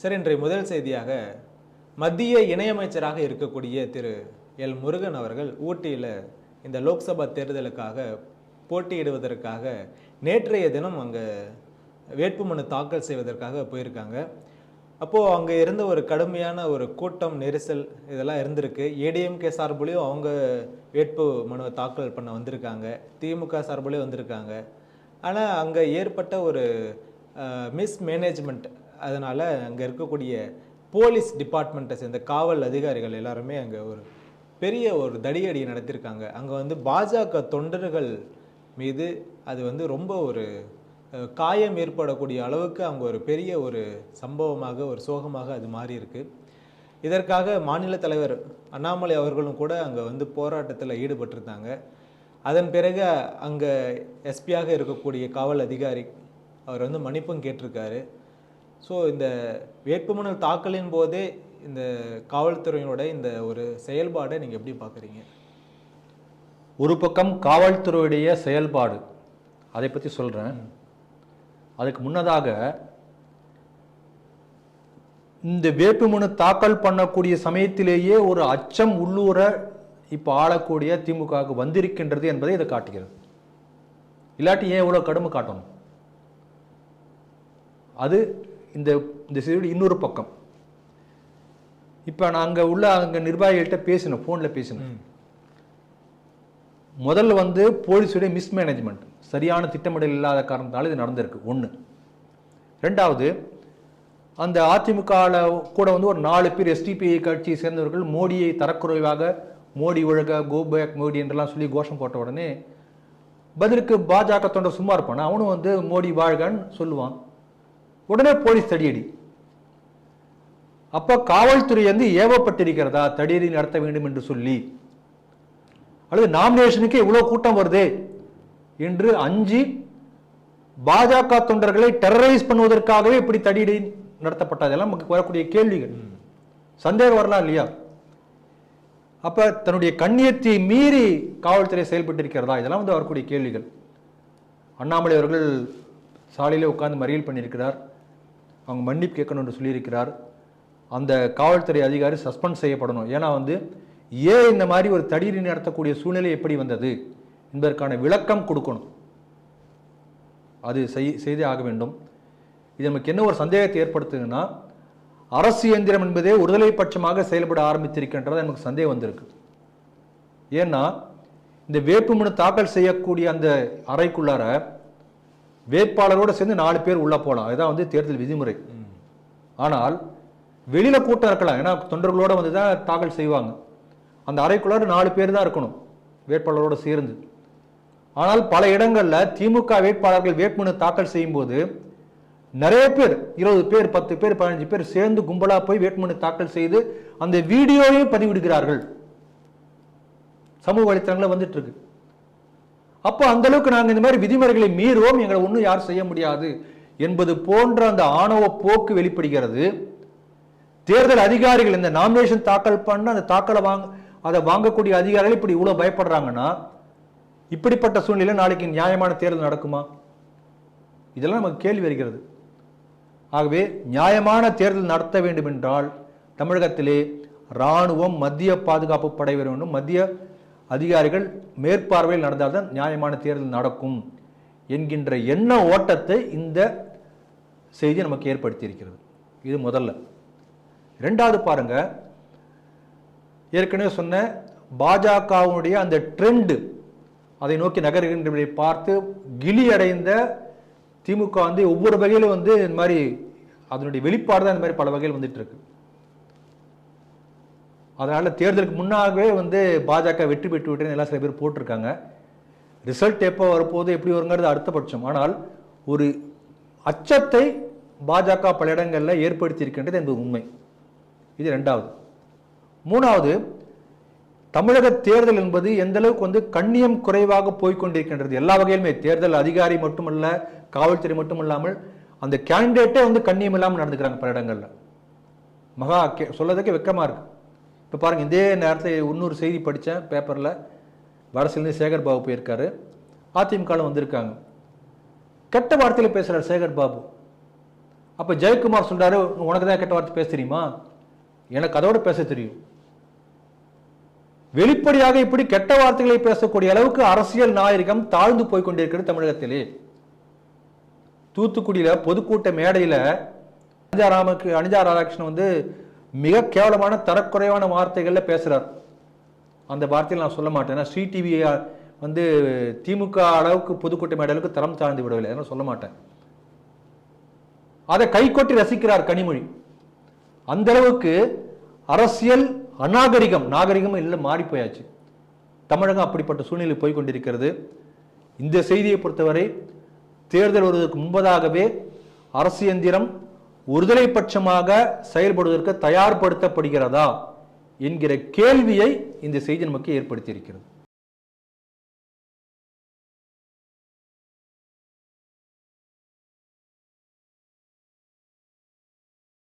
Sir இன்றைய முதல் செய்தியாக மத்திய இணையமைச்சராக இருக்கக்கூடிய திரு. எல். முருகன் அவர்கள் ஊட்டியில் இந்த லோக்சபா தேர்தலுக்காக போட்டியிடுவதற்காக நேற்றைய தினம் அங்கே வேட்புமனு தாக்கல் செய்வதற்காக போயிருக்காங்க. அப்போது அங்கே இருந்த ஒரு கடுமையான ஒரு கூட்டம் நெரிசல் இதெல்லாம் இருந்திருக்கு. ஏடிஎம்கே சார்புலேயும் அவங்க வேட்பு மனுவை தாக்கல் பண்ண வந்திருக்காங்க. திமுக சார்புலேயும் வந்திருக்காங்க. ஆனால் அங்கே ஏற்பட்ட ஒரு மிஸ் மேனேஜ்மெண்ட் அதனால் அங்கே இருக்கக்கூடிய போலீஸ் டிபார்ட்மெண்ட்டை சேர்ந்த காவல் அதிகாரிகள் எல்லாருமே அங்கே ஒரு பெரிய ஒரு தடியடி நடத்தியிருக்காங்க அங்கே வந்து பாஜக தொண்டர்கள் மீது அது வந்து ரொம்ப ஒரு காயம் ஏற்படக்கூடிய அளவுக்கு அவங்க ஒரு பெரிய ஒரு சம்பவமாக ஒரு சோகமாக அது மாறி இருக்கு இதற்காக மாநில தலைவர் அண்ணாமலை அவர்களும் கூட அங்கே வந்து போராட்டத்தில் ஈடுபட்டிருந்தாங்க. அதன் பிறகு அங்கே எஸ்பியாக இருக்கக்கூடிய காவல் அதிகாரி அவர் வந்து மன்னிப்பும் கேட்டிருக்காரு. ஸோ இந்த வேட்புமனு தாக்கலின் போதே இந்த காவல்துறையினோட இந்த ஒரு செயல்பாடை நீங்கள் எப்படி பார்க்குறீங்க? ஒரு பக்கம் காவல்துறையுடைய செயல்பாடு அதை பற்றி சொல்கிறேன் அதுக்கு முன்னதாக இந்த வேட்புமனு தாக்கல் பண்ணக்கூடிய சமயத்திலேயே ஒரு அச்சம் உள்ளூர இப்போ ஆளக்கூடிய திமுகவுக்கு வந்திருக்கின்றது என்பதை இதை காட்டுகிறது. இல்லாட்டி ஏன் இவ்வளோ கடுமை காட்டணும்? அது இந்த இந்த செய்தியோட இன்னொரு பக்கம். இப்போ நான் அங்கே உள்ள அங்கே நிர்வாகிகள்கிட்ட பேசினேன் ஃபோனில் பேசினேன் முதல்ல வந்து போலீஸுடைய மிஸ்மேனேஜ்மெண்ட் சரியான திட்டமிடல் இல்லாத காரணத்தால் இது நடந்திருக்கு. ஒன்று ரெண்டாவது அந்த அதிமுகவில் கூட வந்து ஒரு நாலு பேர் எஸ்டிபிஐ கட்சியை சேர்ந்தவர்கள் மோடியை தரக்குறைவாக மோடி ஒழுக கோ பேக் மோடி என்றெல்லாம் சொல்லி கோஷம் போட்ட உடனே பதிலுக்கு பாஜக தொண்டர் சும்மா இருப்பானா? அவனும் வந்து மோடி வாழ்கன்னு சொல்லுவான். உடனே போலீஸ் தடியடி. அப்போ காவல்துறை வந்து ஏவப்பட்டிருக்கிறதா? தடியடி நடத்த வேண்டும் என்று சொல்லி. அல்லது நாமினேஷனுக்கு இவ்வளவு கூட்டம் வருதே? என்று அஞ்சி பாஜக தொண்டர்களை டெரரைஸ் பண்ணுவதற்காகவே இப்படி தடியடி நடத்தப்பட்டதெல்லாம் நமக்கு வரக்கூடிய கேள்விகள். சந்தேகம் வரலாம் இல்லையா? அப்ப தன்னுடைய கண்ணியத்தை மீறி காவல்துறை செயல்பட்டிருக்கிறதா? இதெல்லாம் வந்து வரக்கூடிய கேள்விகள். அண்ணாமலை அவர்கள் சாலையிலே உட்கார்ந்து மறியல் பண்ணியிருக்கிறார். அவங்க மன்னிப்பு கேட்கணும் என்று சொல்லியிருக்கிறார். அந்த காவல்துறை அதிகாரி சஸ்பெண்ட் செய்யப்படணும். ஏன்னா வந்து ஏன் இந்த மாதிரி ஒரு தடியடி நடத்தக்கூடிய சூழ்நிலை எப்படி வந்தது? என்பதற்கான விளக்கம் கொடுக்கணும். அது செய் செய்தே ஆக வேண்டும். இது நமக்கு என்ன ஒரு சந்தேகத்தை ஏற்படுத்துதுன்னா அரசு இயந்திரம் என்பதே ஒருதலை பட்சமாக செயல்பட ஆரம்பித்திருக்கின்றது நமக்கு சந்தேகம் வந்திருக்கு. ஏன்னா இந்த வேட்புமனு தாக்கல் செய்யக்கூடிய அந்த அறைக்குள்ளார வேட்பாளரோட சேர்ந்து நாலு பேர் உள்ளே போகலாம். இதுதான் வந்து தேர்தல் விதிமுறை. ஆனால் வெளியில் கூட்டம் இருக்கலாம். ஏன்னா தொண்டர்களோடு வந்து தான் தாக்கல் செய்வாங்க. அந்த அறைக்குள்ளார நாலு பேர் தான் இருக்கணும் வேட்பாளரோடு சேர்ந்து. ஆனால் பல இடங்களில் திமுக வேட்பாளர்கள் வேட்புமனு தாக்கல் செய்யும்போது நிறைய பேர் இருபது பேர் பத்து பேர் பதினஞ்சு பேர் சேர்ந்து கும்பலாக போய் வேட்புமனு தாக்கல் செய்து அந்த வீடியோவையும் பதிவிடுகிறார்கள். சமூக வலைத்தளங்களில் வந்துட்டு இருக்கு. அப்போ அந்த அளவுக்கு நாங்கள் இந்த மாதிரி விதிமுறைகளை மீறுவோம் எங்களை ஒன்றும் யாரும் செய்ய முடியாது என்பது போன்ற அந்த ஆணவ போக்கு வெளிப்படுகிறது. தேர்தல் அதிகாரிகள் இந்த நாமினேஷன் தாக்கல் பண்ண அந்த தாக்கலை வாங்க அதை வாங்கக்கூடிய அதிகாரிகள் இப்படி இவ்வளோ பயப்படுறாங்கன்னா இப்படிப்பட்ட சூழ்நிலை நாளைக்கு நியாயமான தேர்தல் நடக்குமா? இதெல்லாம் நமக்கு கேள்வி வருகிறது. ஆகவே நியாயமான தேர்தல் நடத்த வேண்டும் என்றால் தமிழகத்திலே இராணுவம் மத்திய பாதுகாப்பு படை வேண்டும் மத்திய அதிகாரிகள் மேற்பார்வையில் நடந்தால்தான் நியாயமான தேர்தல் நடக்கும் என்கின்ற எண்ண ஓட்டத்தை இந்த செய்தி நமக்கு ஏற்படுத்தியிருக்கிறது. இது முதல்ல. ரெண்டாவது பாருங்க. ஏற்கனவே சொன்ன பாஜகவுடைய அந்த ட்ரெண்டு அதை நோக்கி நகர்கின்றதை பார்த்து கிளி அடைந்த திமுக வந்து ஒவ்வொரு வகையிலும் வந்து இந்த மாதிரி அதனுடைய வெளிப்பாடு தான் இந்த மாதிரி பல வகையில் வந்துட்டு இருக்கு. அதனால் தேர்தலுக்கு முன்னாகவே வந்து பாஜக வெற்றி பெற்று விட்டேன்னு எல்லாம் சில பேர் போட்டிருக்காங்க. ரிசல்ட் எப்போ வரப்போது எப்படி வருங்கிறது அடுத்த பட்சம். ஆனால் ஒரு அச்சத்தை பாஜக பல இடங்களில் ஏற்படுத்தியிருக்கின்றது என்பது உண்மை. இது ரெண்டாவது மூணாவது தமிழக தேர்தல் என்பது எந்த அளவுக்கு வந்து கண்ணியம் குறைவாக போய்க்கொண்டிருக்கின்றது எல்லா வகையிலுமே தேர்தல் அதிகாரி மட்டுமல்ல காவல்துறை மட்டுமல்லாமல் அந்த கேண்டிடேட்டே வந்து கண்ணியம் இல்லாமல் நடந்துக்கிறாங்க பல இடங்களில். மகா கே சொல்லதுக்கே வெக்கமாக இருக்குது இப்போ பாருங்க இதே நேரத்தில் இன்னொரு செய்தி படித்தேன் பேப்பரில் வடசிலிருந்து சேகர் பாபு போயிருக்காரு. அதிமுகவில் வந்திருக்காங்க. கெட்ட வார்த்தையில் பேசுகிறார் சேகர் பாபு. அப்போ ஜெயக்குமார் சொல்கிறாரு உனக்கு தான் கெட்ட வார்த்தை பேச தெரியுமா? எனக்கு அதோட பேச தெரியும். வெளிப்படையாக இப்படி கெட்ட வார்த்தைகளை பேசக்கூடிய அளவுக்கு அரசியல் நாயகம் தாழ்ந்து போய் கொண்டிருக்கிறது தமிழகத்திலே. தூத்துக்குடியில பொதுக்கூட்ட மேடையில் அனிதா ராமக்கு அனிதா ராதாகிருஷ்ணன் வந்து மிக கேவலமான தரக்குறைவான வார்த்தைகளில் பேசுறார். அந்த வார்த்தையில் நான் சொல்ல மாட்டேன். ஏன்னா ஸ்ரீ வந்து திமுக அளவுக்கு பொதுக்கூட்ட அளவுக்கு தரம் தாழ்ந்து விடவில்லை. அதனால சொல்ல மாட்டேன். அதை கைகொட்டி ரசிக்கிறார் கனிமொழி. அந்த அளவுக்கு அரசியல் அநாகரிகம் நாகரிகம் இல்லை மாறி போயாச்சு தமிழகம் அப்படிப்பட்ட சூழ்நிலை போய் கொண்டிருக்கிறது இந்த செய்தியை பொறுத்தவரை தேர்தல் வருவதற்கு முன்பதாகவே அரசு எந்திரம் ஒருதலை பட்சமாக செயல்படுவதற்கு தயார்படுத்தப்படுகிறதா என்கிற கேள்வியை இந்த செய்தி நமக்கு ஏற்படுத்தியிருக்கிறது.